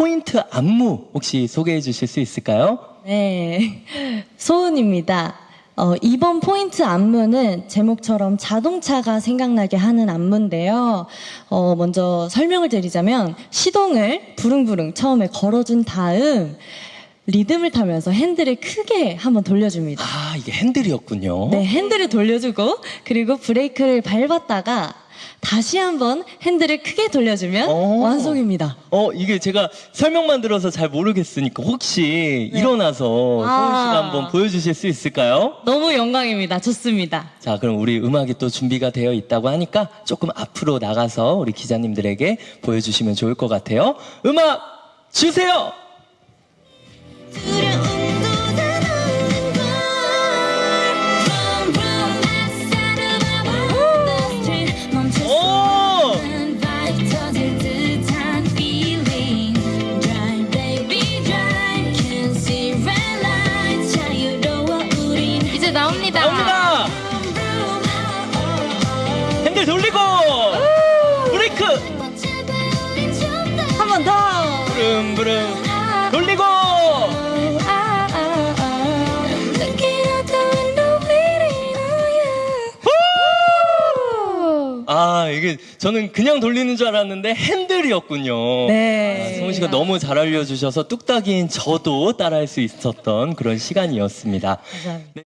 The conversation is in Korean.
포인트 안무 혹시 소개해 주실 수 있을까요? 네, 소은입니다. 어, 이번 포인트 안무는 제목처럼 자동차가 생각나게 하는 안무인데요. 어, 먼저 설명을 드리자면 시동을 부릉부릉 처음에 걸어준 다음 리듬을 타면서 핸들을 크게 한번 돌려줍니다. 아, 이게 핸들이었군요. 네, 핸들을 돌려주고 그리고 브레이크를 밟았다가 다시 한번 핸들을 크게 돌려주면 오. 완성입니다. 어, 이게 제가 설명만 들어서 잘 모르겠으니까 혹시 네. 일어나서 소은 아. 씨가 한번 보여주실 수 있을까요? 너무 영광입니다. 좋습니다. 자, 그럼 우리 음악이 또 준비가 되어 있다고 하니까 조금 앞으로 나가서 우리 기자님들에게 보여주시면 좋을 것 같아요. 음악 주세요! 부릉부릉 돌리고! 아, 이게 저는 그냥 돌리는 줄 알았는데 핸들이었군요. 네. 아, 성훈 씨가 너무 잘 알려주셔서 뚝딱이인 저도 따라할 수 있었던 그런 시간이었습니다. 감사합니다.